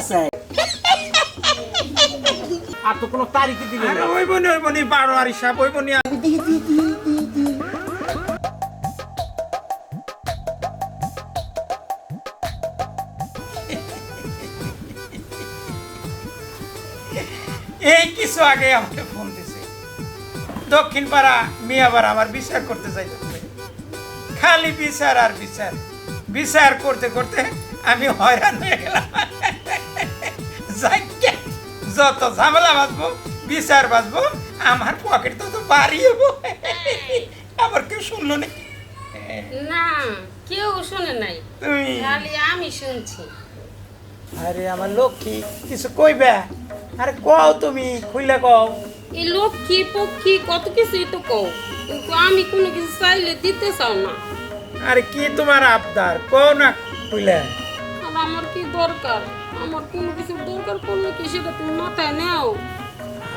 আছে। আর তো কোনো তারিখই দিলেন না। ওই বনি ওই বনি বারো আর হিসাব ওই বনি এই কিছু আগে আমাকে ফোন দিছে। দক্ষিণ পাড়া মিয়াপাড়া আমার বিচার করতে চাই খালি বিচার আর বিচার। বিচার করতে করতে আমি হয়রান হয়ে গেলাম। যত ঝামেলা বাঁচবো বিচার বাঁচবো আমার পকেট তো তো বাড়ি হব। আবার কেউ শুনলো না? না কেউ শুনে নাই। তুমি? খালি আমি শুনছি। আরে আমার লক্ষ্মী কিছু কইবে? আরে কও তুমি খুইলে কও। এই লক্ষ্মী পক্ষী কত কিছুই তো কও। কিন্তু আমি কোনো কিছু চাইলে দিতে চাও না। আরে কি তোমার আবদার? কও না খুইলে। আমার কি দরকার? আমার কোনো কিছু দরকার পড়লে কি সেটা তুমি মাথায় নাও?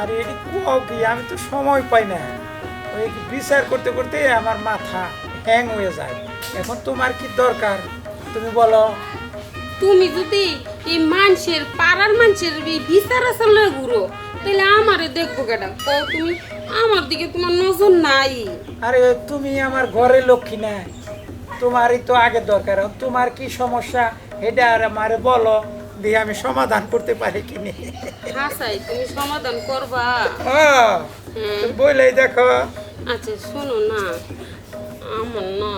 আরে এটি কও কি? আমি তো সময় পাই না। ওই বিচার করতে করতে আমার মাথা হ্যাং হয়ে যায়। এখন তোমার কি দরকার? তুমি বলো। তুমি যদি এই মানুষের পাড়ার মানুষের এই বিচার আসলে ঘুরো তাহলে আমারে দেখব কেটা কও তুমি আমার দিকে তোমার নজর নাই। আরে তুমি আমার ঘরে লক্ষ্মী না। তোমারই তো আগে দরকার। তোমার কি সমস্যা এটা আর আমারে বলো। দিয়ে আমি সমাধান করতে পারি কি নি? হাসাই তুমি সমাধান করবা। ও হুম। দেখো। আচ্ছা শোনো না আমার না।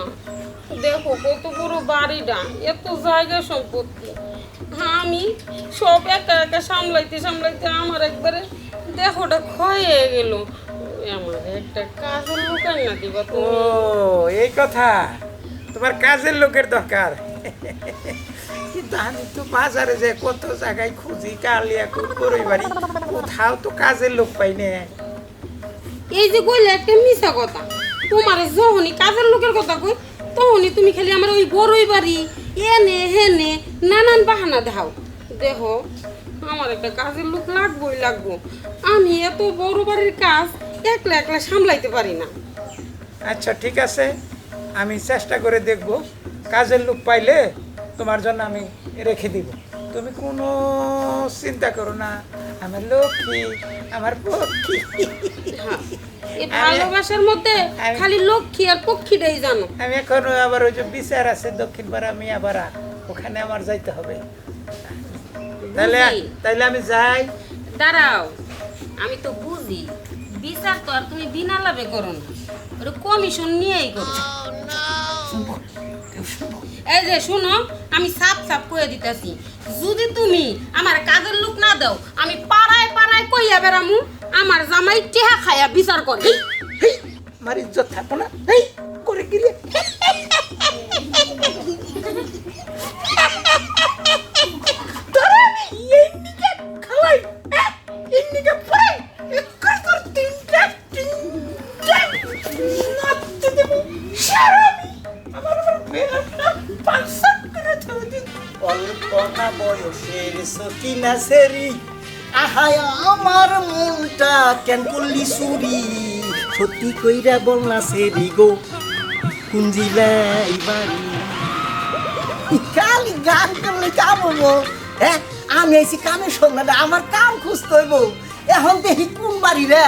দেখো কত বড় বাড়িটা এত জায়গা সম্পত্তি। আমি সব একা একা সামলাইতে সামলাইতে আমার একবারে দেখোটা ক্ষয়ে গেল। আমার একটা কাজের লোকাই না দিবা ও এই কথা। তোমার কাজের লোকের দরকার। কিন্তু আমি তো বাজারে যে কত জায়গায় খুঁজি কালিয়া করই বাড়ি। কোথাও তো কাজের লোক পাই না এই যে কইলে একটা মিশা কথা তোমার যখনই কাজের লোকের কথা কই তখনই তুমি খালি আমার ওই বড়ই বাড়ি এনে হেনে নানান বাহানা দাও দেখো আমার একটা কাজের লোক লাগবোই লাগবো। আমি এত বড় বাড়ির কাজ একলা একলা সামলাইতে পারি না। আচ্ছা ঠিক আছে। আমি চেষ্টা করে দেখব। কাজের লোক পাইলে তোমার জন্য আমি রেখে দিব। তুমি কোনো চিন্তা করো না আমার লক্ষ্মী আমার পক্ষী। হ্যাঁ, এই ভালোবাসার মধ্যে আমি- খালি লক্ষ্মী আর পক্ষীটাই জানো। আমি এখন আবার ওই যে বিচার আছে দক্ষিণ পাড়া মিয়াপাড়া ওখানে আমার যাইতে হবে। তাহলে। তাহলে আমি যাই। দাঁড়াও আমি তো বুঝি বিচার তো আর তুমি বিনা লাভে করো না। কমিশন নিয়েই করো। এই যে শুনো, আমি সাপ সাপ কয়ে দিতেছি। যদি তুমি আমার কাজের লোক না দাও, আমি পাড়ায় পাড়ায় কইয়া বেড়ামু, আমার জামাই টেহা খায়া বিচার করে। মারি ইজ্জত না। করে গিয়ে সকিনা সেরি। আহায়, আমার মনটা কেন করলি চুরি সত্যি কইরা বল না সেরি গো। কুঞ্জিলাই বাড়ি খালি গান করলে কাম হব হ্যাঁ আমি আইছি কামের সঙ্গে না আমার কাম খুঁজতে হইব। এখন দেখি কোন বাড়ি রে।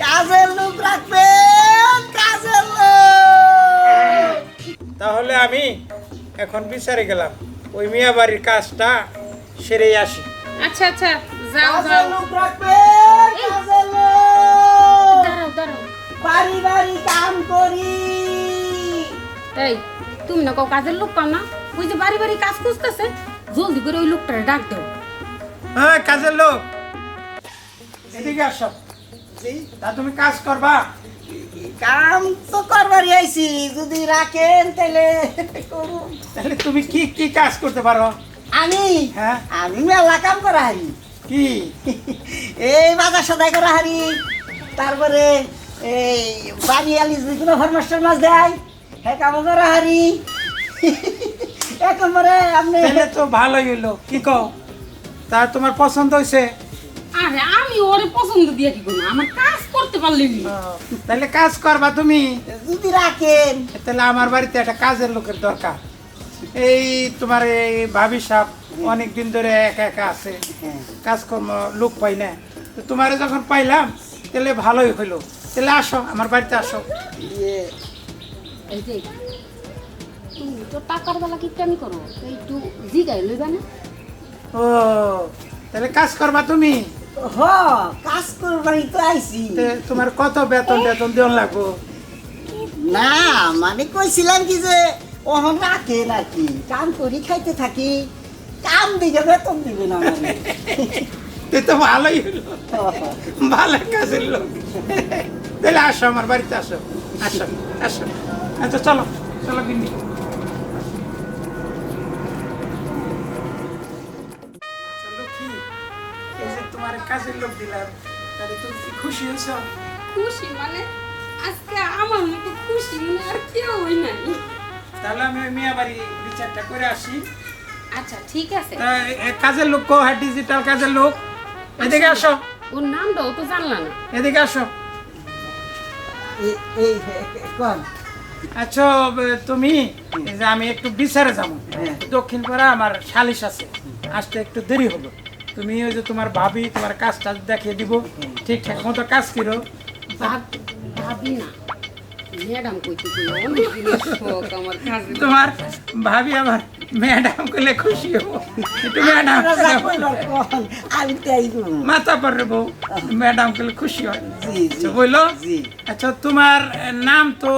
কাজের লোক রাখবেন কাজের লোক। তাহলে আমি এখন বিচারে গেলাম। ওই মিয়া বাড়ির কাজটা সেরে আসি। আচ্ছা আচ্ছা যাও কাজের যাও। লোক রাখবেন কাজের লোক। দাঁড়াও দাঁড়াও। বাড়ি বাড়ি কাম করি। এই তুমি না কাউ কাজের লোক পাও না? ওই যে বাড়ি বাড়ি কাজ খুঁজতেছে জলদি করে ওই লোকটারে ডাক দাও। হ্যাঁ কাজের লোক। এদিকে আসো। জি, তা তুমি কাজ করবা? কাম তো করবারই আইছি যদি রাখেন তাহলে করুন। তাহলে তুমি কি কি কাজ করতে পারো? আমি? হ্যাঁ। আমি মেলা কাম করা হারি। কি? এই বাজার সদাই করা হারি। তারপরে এই বাড়ি আলি যদি কোনো ফরমাস্টার মাছ দেয় হ্যাঁ কাম করা হারি। এখন পরে আপনি তাহলে তো ভালোই হইল। কি কও? তা তোমার পছন্দ হয়েছে আরে আমি ওরে পছন্দ দিয়ে কি করব? আমার কাজ করতে পারলি তাহলে কাজ করবা তুমি। যদি রাখেন। তাহলে আমার বাড়িতে একটা কাজের লোকের দরকার। এই তোমার এই ভাবি সাপ অনেক দিন ধরে একা একা আছে হ্যাঁ। কাজকর্ম লোক পাই না। তো তোমারে যখন পাইলাম তাহলে ভালোই হইল। তাহলে আসো আমার বাড়িতে আসো। ইয়ে। এই যে তুমি তো টাকার বেলা কি করো একটু জিগাই লইবা না। ও তাহলে কাজ করবা তুমি। হ কাজ করবারই তো আইছি। তোমার কত বেতন বেতন দেওয়ান লাগবো? না মানে কইছিলাম কি যে ওহন রাখে নাকি কাম করি খাইতে থাকি কাম দিকে বেতন দিবে না মানে। তে তো ভালোই হলো। ভালো কাজের লোক। তাহলে আসো আমার বাড়িতে আসো। আসো আসো। আচ্ছা চলো চলো বিন্দি কাজের লোক দিলাম। তাহলে তুমি কি খুশি হয়েছ? খুশি মানে? আজকে আমার মতো খুশি মনে আর কেউ হই নাই। তাহলে আমি ওই মিয়া বাড়ি বিচারটা করে আসি। আচ্ছা ঠিক আছে। তা কাজের লোক কো? হ্যাঁ ডিজিটাল কাজের লোক। এদিকে আসো। ওর নামটাও তো জানলা না। এদিকে আসো। এই- এই কোন? আচ্ছা তুমি? যে আমি একটু বিচারে যাব। হ্যাঁ। দক্ষিণ পাড়া আমার সালিশ আছে। আসতে একটু দেরি হলো। তুমি ওই যে তোমার ভাবি তোমার কাজ টাজ দেখিয়ে দিব। ঠিকঠাক মতো কাজ করো। ভাব- ভাবি না। তোমার ভাবি আমার ম্যাডাম করলে খুশি হব। একটু ম্যাডাম। মাথা পরে বউ ম্যাডাম করলে খুশি হয়। জি জি বলল আচ্ছা তোমার নাম তো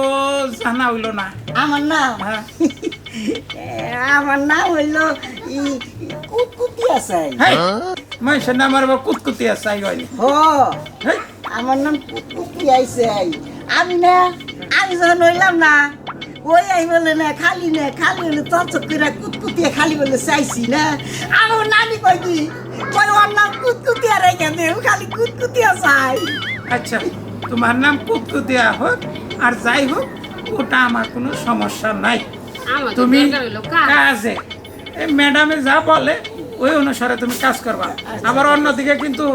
জানা হইল না। আমার নাম? হ্যাঁ। আমার নাম হইল ই- কুতকুতি আসাই হ্যাঁ মানুষের নাম আর আবার কুতকুতি আছে আই হয় হ হ্যাঁ আমার নাম কুতকুতি আইছে আমি না আমি যখন হইলাম না ওই আই বলে না খালি না খালি হলে চকচক করে কুতকুতিয়ে খালি বলে চাইছি না। আমার নানি কই কি কই ওর নাম কুতকুতিয়া রেখে দে ও খালি কুতকুতিয়া চাই আচ্ছা তোমার নাম কুতকুতিয়া হোক আর যাই হোক ওটা আমার কোনো সমস্যা নাই। তুমি কাজে ম্যাডামে যা বলে ওই অনুসারে তুমি কাজ করবা। আবার অন্যদিকে কিন্তু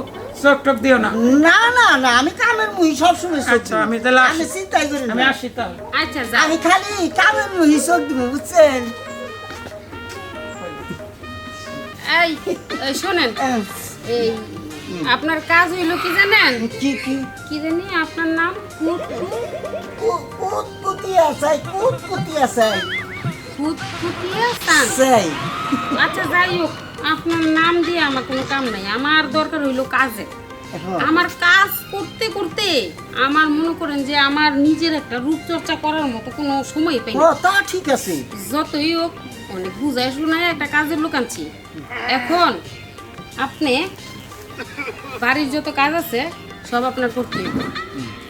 চোখ টোক দিও না। না না না আমি কামের মুহি সবসময় আচ্ছা, আমি তাহলে আমি চিন্তাই করি আমি আসি তাহলে। আচ্ছা যা আমি খালি কামের মুহি চোখ দিব বুঝছেন? এই শোনেন। এই আপনার কাজ হইল কি জানেন? কি কি? কি জানি আপনার নাম? কুতকুতিয়া চাই চাই আচ্ছা যাই হোক আপনার নাম দিয়ে আমার কোনো কাম নাই। আমার দরকার হইল কাজে। আমার কাজ করতে করতে আমার মনে করেন যে আমার নিজের একটা রূপচর্চা করার মতো কোনো সময় পাই না তা ঠিক আছে। যতই হোক অনেক বুঝায় শোনায় একটা কাজের লোক আনছি। এখন আপনি বাড়ির যত কাজ আছে সব আপনার করতে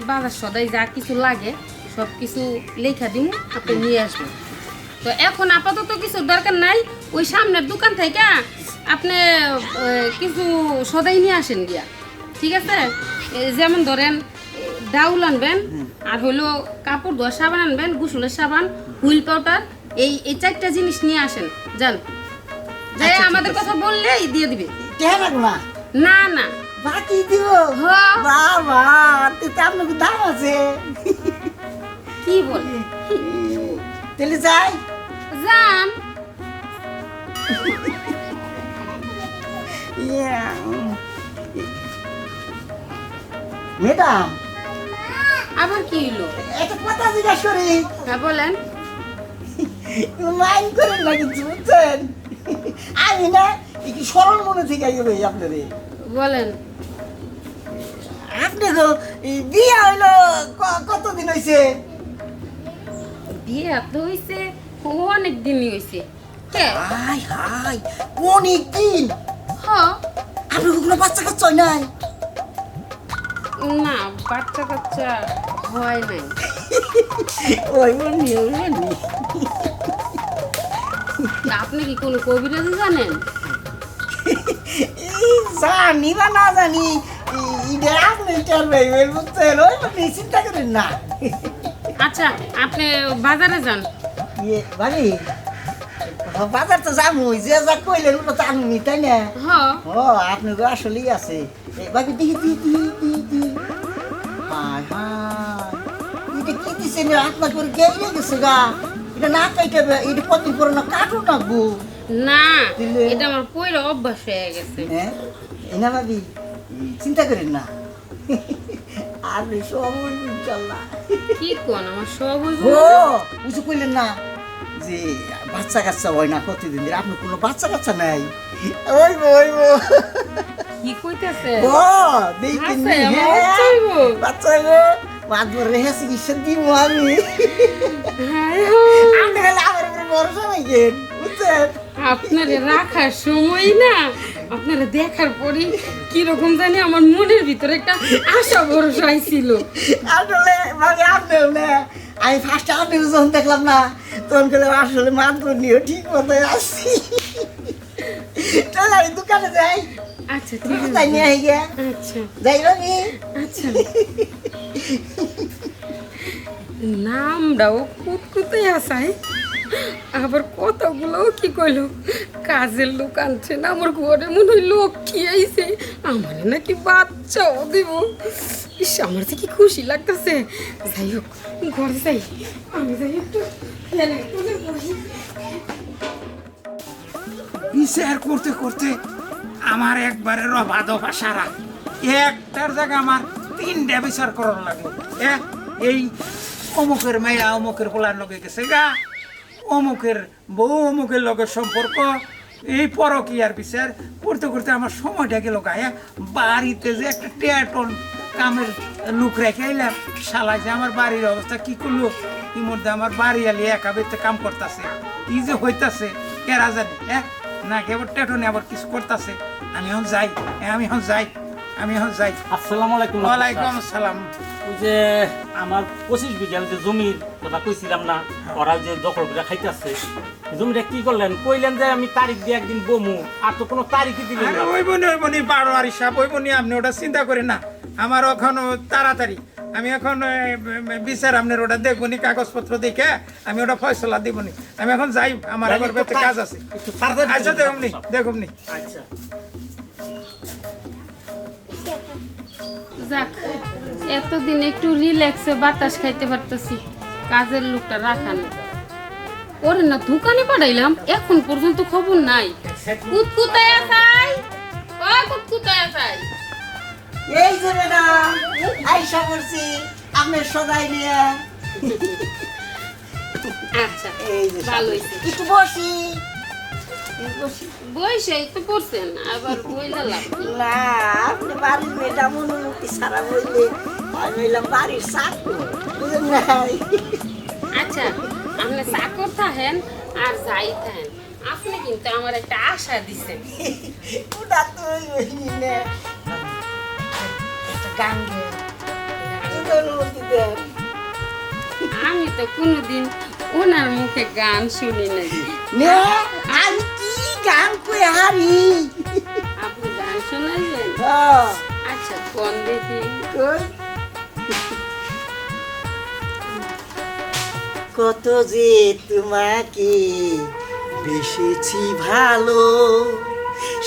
বাজার সদাই যা কিছু লাগে সব কিছু লেখা দিন আপনি নিয়ে আসবেন। তো এখন আপাতত কিছু দরকার নাই ওই সামনের দোকান থেকে আপনি কিছু সদাই নিয়ে আসেন গিয়া। ঠিক আছে? যেমন ধরেন ডাউল আনবেন আর হইল কাপড় ধোয়া সাবান আনবেন গোসলের সাবান হুইল পাউডার এই এই চারটা জিনিস নিয়ে আসেন যান। যাই আচ্ছা, আমাদের কথা বললেই দিয়ে দিবে। না? না না। বাকি দিব। বাবা তো আপনাকে দাম আছে? কি বলে? তাহলে যাই। ম্যাডাম আবার কি হইল? একটা কথা জিজ্ঞাসা করি। হ্যাঁ বলেন। মাইন্ড করেন না বুঝছেন? আমি না একটু সরল মনে থেকে আগে ভাই আপনারে। বলেন। আপনি তো বিয়া হইল কতদিন হয়েছে বিয়ে তো হইছে অনেক দিনই হইছে। কে? হাই হাই অনেক দিন হ আপনি কোনো বাচ্চা কাচ্চা হয় নাই? না বাচ্চা কাচ্চা হয় নাই। ওই মনি ওই মনি। আপনি কি কোনো কবিরাজি জানেন? জানি বা না জানি এটা আপনি চার ভাই ভাই ওই মনি চিন্তা করেন না। আচ্ছা আপনি বাজারে যান। ইয়ে বাড়ি? বাজার তো যামুই যে যা কইলেন ওটা তাই না? হ ও আপনার তো আসলেই আছে। বাকি দিহি দিহি দিহি দিহি দিহি হায় হায়। এটা কি দিছে না আপনার করে গেলে গেছে গা। এটা না কাইতে এটা কতদিন পরে না কাটো না গো? না দিলে? এটা আমার পয়লা অভ্যাস হয়ে গেছে। হ্যাঁ? এনা ভাবি চিন্তা করেন না। আর সব ইনশাল্লাহ। কি কোন আমার সব ও বুঝে কইলেন না। যে বাচ্চা কাচ্চা হয় না প্রতিদিন আপনার কোনো বাচ্চা কাচ্চা নাই? ওই ওইব কি কইতেছে? ও আমার বাচ্চা গো মাদুর রেখে চিকিৎসা দিব আমি। হায় হায়। আপনি আমার উপরে ভরসা রাখেন বুঝছেন? আপনার রাখার সময় না। আপনারা দেখার পরে কীরকম জানি আমার মনের ভিতরে একটা আশা ভরসা ছিল আসলে মানে না আমি ফার্স্টে আপনি যখন দেখলাম না তখন করে আসলে মাদুর নিয়ে ঠিক মতো আসছি চল আমি দোকানে যাই। আচ্ছা ঠিক তাই নিয়ে আচ্ছা। যাই রবি। আচ্ছা। নামটাও কুতকুতে আসাই আবার কতগুলো কি কইলো? কাজের লোক আনছে না, আমার ঘরে মনে হয় লোক কি আইছে। আমার নাকি বাচ্চাও দিব। ইস, আমার কি খুশি লাগতেছে। যাই হোক, ঘরে যাই। আমি যাই একটু। বিচার করতে করতে আমার একবারে সারা। একটার জায়গা আমার তিনটা বিচার করার লাগল। এই অমুকের মেয়া অমুকের পোলার লগে গেছে। গা! অমুকের বউ অমুকের লগের সম্পর্ক। এই পরকিয়ার বিচার করতে করতে আমার সময়টা গেল গায়ে। বাড়িতে যে একটা টেটন কামের লুক রেখে এলাম শালা যে আমার বাড়ির অবস্থা কি করল? কি মধ্যে আমার বাড়ি আলি একা বেতে কাম করতেছে। কি যে হইতাছে কেরা জানি হ্যাঁ? না কেবল টেটনে আবার কিছু করতেছে? আমি এখন যাই হ্যাঁ, আমি এখন যাই আমি এখন যাই। আসসালামু আলাইকুম ওয়ালাইকুম আসসালাম। ওই যে আমার পঁচিশ বিঘা যে জমির কথা কইছিলাম না ওরা যে দখল করে খাইতেছে জমিটা কি করলেন? কইলেন যে আমি তারিখ দিয়ে একদিন বমু আর তো কোনো তারিখই দিলেন না। ওই বনি ওই বনি বারো আর হিসাব ওই বনি আপনি ওটা চিন্তা করেন না। আমার এখন তাড়াতাড়ি আমি এখন বিচার আপনার ওটা দেখব নি কাগজপত্র দেখে আমি ওটা ফয়সলা দিবনি আমি এখন যাই আমার আবার কাজ আছে। আচ্ছা দেখুন। দেখুন আচ্ছা। যাক। এতদিন একটু রিল্যাক্সে বাতাস খাইতে পারতেছি কাজের লোকটা রাখানো ওরে না দোকানে পাঠাইলাম এখন পর্যন্ত খবর নাই। কুতকুতায় আসাই ও কুতকুতায় আসাই। এই যে ম্যাডাম আইসা করছি সদাই নিয়ে। আচ্ছা এই যে ভালো একটু বসি। বসি তো পড়ছেন আবার বইলা লাভ না আপনি বাড়ির মেয়েটা মনোমুক্তি সারা বললে আমি হইলাম বাড়ির চাকর বুঝলেন আচ্ছা আপনি চাকর থাকেন আর যাই থাকেন আপনি কিন্তু আমার একটা আশা দিছেন। ওটা তো গান অনুমতি দেন? আমি তো কোনোদিন ওনার মুখে গান শুনি নাই। কি গান কই হারি। আপনি গান হ্যাঁ, আচ্ছা কোন দেখি। কত যে তোমাকে বেসেছি ভালো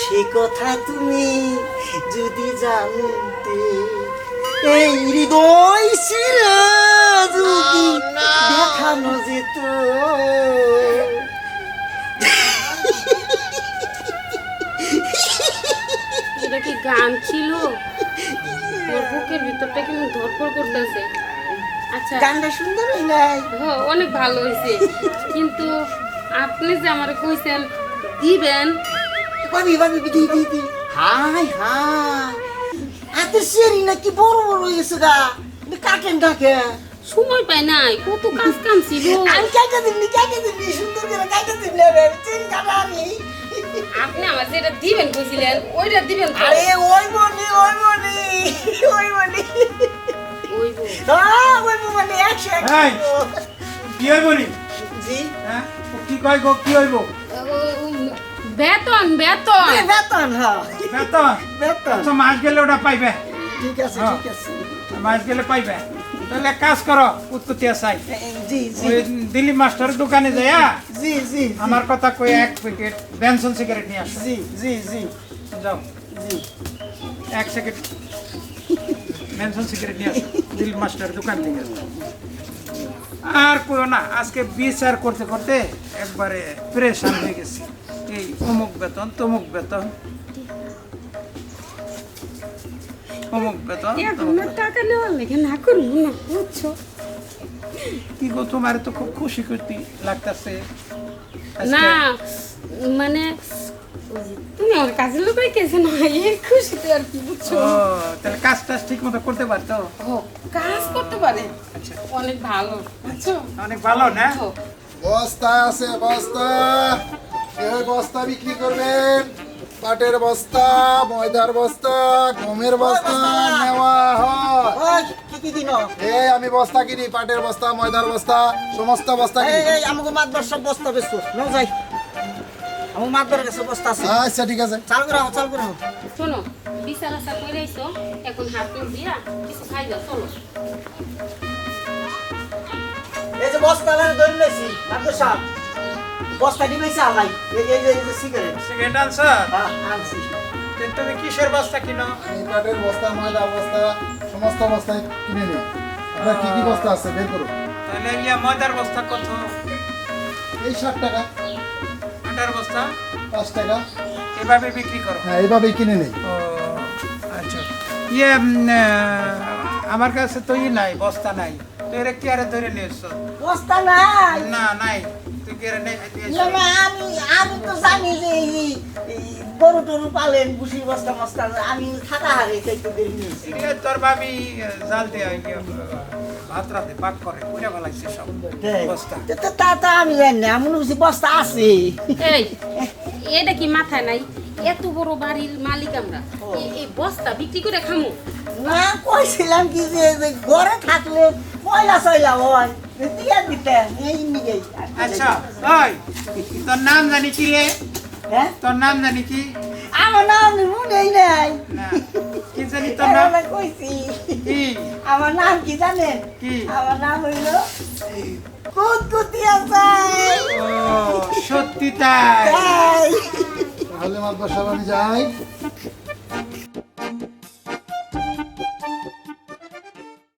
সে কথা তুমি যদি জানতে এই হৃদয় ছিল যদি দেখানো যেত। এটা কি গান ছিল? ওর বুকের ভিতরটা কেমন ধরপড় করতেছে। আচ্ছা। গানটা সুন্দর হই নাই হ অনেক ভালো হয়েছে। কিন্তু আপনি যে আমার কইছেন দিবেন? ভাবি ভাবি দি দি দি। High high. হাতের সেরি নাকি বড় বড় হয়ে গেছে গা। কাটেন ডাকে সময় পাই নাই। কত কাজ কাম ছিল। আমি কাইটা দিবনি কাইটা দিবনি সুন্দর করে কাইটা দিবনি রে চেন কাটা আমি। আপনি আমার যেটা দিবেন কইছিলেন ওইটা দিবেন আরে ওই মনি ওই মনি ওই মনি। ওই। হ্যাঁ ওই মনি একশো একশো কি হইব নি জি। হ্যাঁ কি কয় গো কি হইব বেতন বেতন। বেতন হ্যাঁ। বেতন? বেতন। আচ্ছা মাস গেলে ওটা পাইবে। ঠিক আছে হ্যাঁ। ঠিক আছে। মাস গেলে পাইবে। তাহলে কাজ করো উৎপত্তিয়া চাই। জি জি। ওই দিলীপ মাস্টার দোকানে যাইয়া জি জি আমার কথা কই এক প্যাকেট বেনসন সিগারেট নিয়ে আসো। জি জি জি। যাও। জি। এক সেকেন্ড বেনসন সিগারেট নিয়ে আসো দিলীপ মাস্টার দোকান থেকে। আর কইও না আজকে বিচার করতে করতে একবারে প্রেশান হয়ে গেছি। এই অমুক বেতন তমুক বেতন। অমুক বেতন টাকা নেওয়ার লেগে না করব না বুঝছ? কি গো তোমার তো খুব খুশি খুশি লাগতেছে না মানে তুমি আমার কাজের লোক কেছে না এই খুশিতে আর কি বুঝছ? তাহলে কাজ টাজ ঠিক মতো করতে পারতো? ও কাজ করতে পারে। আচ্ছা। অনেক ভালো বুঝছ? অনেক ভালো না? বস্তা আছে বস্তা। কেউ বস্তা বিক্রি করবেন। পাটের বস্তা ময়দার বস্তা গমের বস্তা নেওয়া হয়। এই আমি বস্তা কিনি পাটের বস্তা ময়দার বস্তা সমস্ত বস্তা কিনি। এই আমাকে মাতবার সব বস্তা বেচতো ন যাই। আমার মাতবার কাছে বস্তা আছে। আচ্ছা ঠিক আছে। চাল করে চাল করে শোনো বিচার আশা করে আইসো এখন হাত দিয়া কিছু খাই যাও চলো। এই যে বস্তা আমি ধরে নিয়েছি মাতবার সাহেব বস্তা নিবেছে আলাই এই এই যে- এই যে সিগারেট সিগারেট আনসার? হ্যাঁ আনছি। তুমি কিসের বস্তা কিনো? পাটের বস্তা ময়দার বস্তা সমস্ত বস্তায় কিনে নিই আপনার কি কি বস্তা আছে? বের করুন তাহলে ইয়া ময়দার বস্তা কত? এই ষাট টাকা। আটার বস্তা? পাঁচ টাকা। এভাবে বিক্রি করো। হ্যাঁ এইভাবেই কিনে নিই। ও আচ্ছা। ইয়ে আমার কাছে তো ই নাই বস্তা নাই। তো এরা কি আরে ধরে নিয়ে বস্তা নাই। না নাই। আমি আমি তো জানি যে এই গরু টরু পালেন বুসি বস্তা মস্তা আমি থাকা হারে চাইতে দেরি তোর ভাবি জাল দিয়ে ভাত রাতে পাক করে পুজো ফেলাইছে সব বস্তা। তো- তো আমি জানি না করছি বস্তা আছে। এই এটা কি মাথায় নাই? এত বড় বাড়ির মালিক আমরা এই বস্তা বিক্রি করে খামু? না কইছিলাম কি যে যে ঘরে থাকলে পয়লা সয়লা হয়। আচ্ছা ওই তোর নাম জানি কি রে? হ্যাঁ? তোর নাম জানি কি? আমার নাম মনেই নাই। না কি জানি তোর নাম? কইছি। কি? আমার নাম কি জানেন? কি? আমার নাম হইল কুতকুতিয়া চাই ও সত্যি তাই। তাহলে সাহেব আমি যাই।